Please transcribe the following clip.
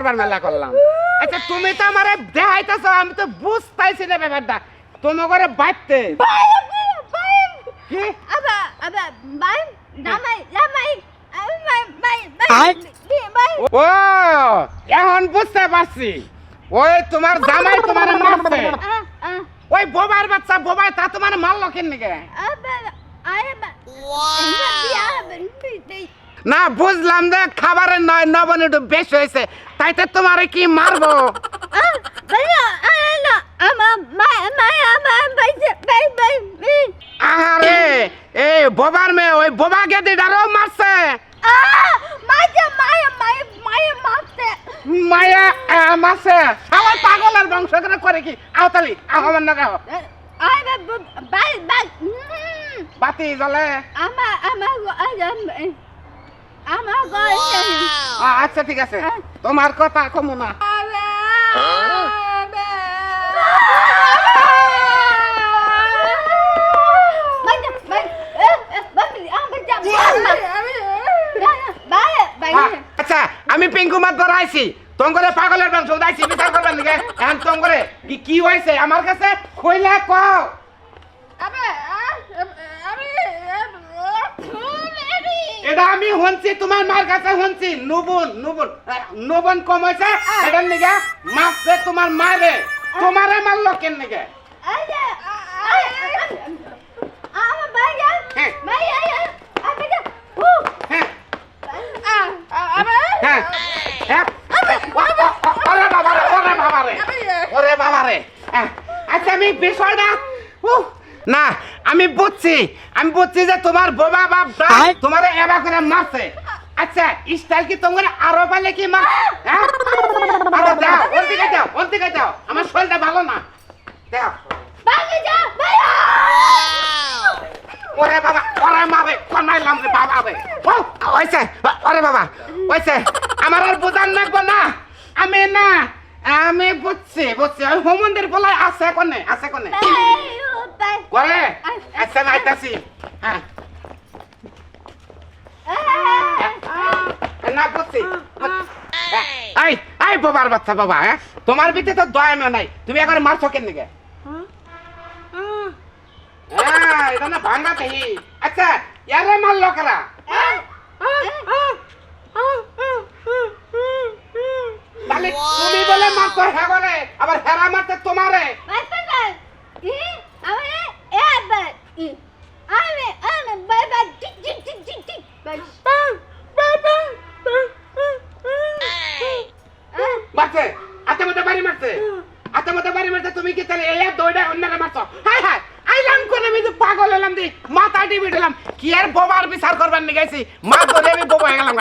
করবার মেলা করলাম আচ্ছা তুমি তো আমারে দেখাইতেছ আমি তো বুঝতাইছি না ব্যাপারটা তোমার করে বাইতে ও এখন বুঝতে পারছি ওই তোমার জামাই তোমার মারছে ah, ah, ওই বোবার বাচ্চা বোবাই তা তোমার মারলো কেন নাকি. না বুঝলাম যে খাবারের নয় নবন একটু বেশি হয়েছে। তাইতে তোমারে কি মারবো? আহারে এই বোবার মেয়ে ওই বোবা গেদিটারও মারছে. মায়া আমার পাগলের বংশ করে করে কি? আওতালি না গাও বাতি জ্বলে। aber, aber, আচ্ছা ঠিক আছে। তোমার কথা কমু না। হ্যাঁ, আচ্ছা আমি পিঙ্কু মাত আইছি তোমরে পাগলের বংশ উদাইছি বিচার করবেন নাকি এখন তোমরে কি কি হয়েছে? আমার কাছে কইলা কও। এটা আমি শুনছি তোমার মার কাছে শুনছি নুবুন নুবুন নুবুন কম হয়েছে এটার নিগে মারছে তোমার মারে। তোমারে মারলো কেন নিগে হ্যাঁ। হ্যাঁ। হ্যাঁ। আচ্ছা আমি বিষয়টা না আমি বুঝছি আমি বুঝছি যে তোমার বোবা বাপ তোমার এবা করে মারছে। আচ্ছা স্টাইল কি তোমার আরও পালে কি মার হ্যাঁ? আরও দাও ওর দিকে যাও ওর দিকে যাও আমার শরীরটা ভালো না। দাও। ওরে বাবা ওরে মারে কনাইলাম রে বাবা ও ওইছে ওরে বাবা ওইছে আমার আর বুঝান লাগবো না। আমি না আমি বুঝছি বুঝছি। ওই হোমন্দির বলাই আছে কোনে আছে কোনে? করে আচ্ছা না আইতাছি হ্যাঁ না বুঝছি এই এই বাবার বাচ্চা বাবা হ্যাঁ? তোমার ভিতরে তো দয়া নাই। তুমি একবার মারছো কেন নিকে হ্যাঁ এটা না ভাঙ্গা দেহি। আচ্ছা ইয়ারে মারলো কারা তাহলে তুমি বলে মারছো হ্যাঁ বলে আবার হেরা মারতে তোমারে মারছে। হাতে মধ্যে বাড়ি মারছে। হাতে মধ্যে বাড়ি মারছে। তুমি কি তাহলে এই দইটা অন্যকে মারছো? হাই হাই, আইলাম কোন? আমি তো পাগল হলাম দি। মাথা টিপে দিলাম। কি আর বোবার বিচার করবার নিয়ে গেছি মা ধরে আমি বোবা হয়ে গেলাম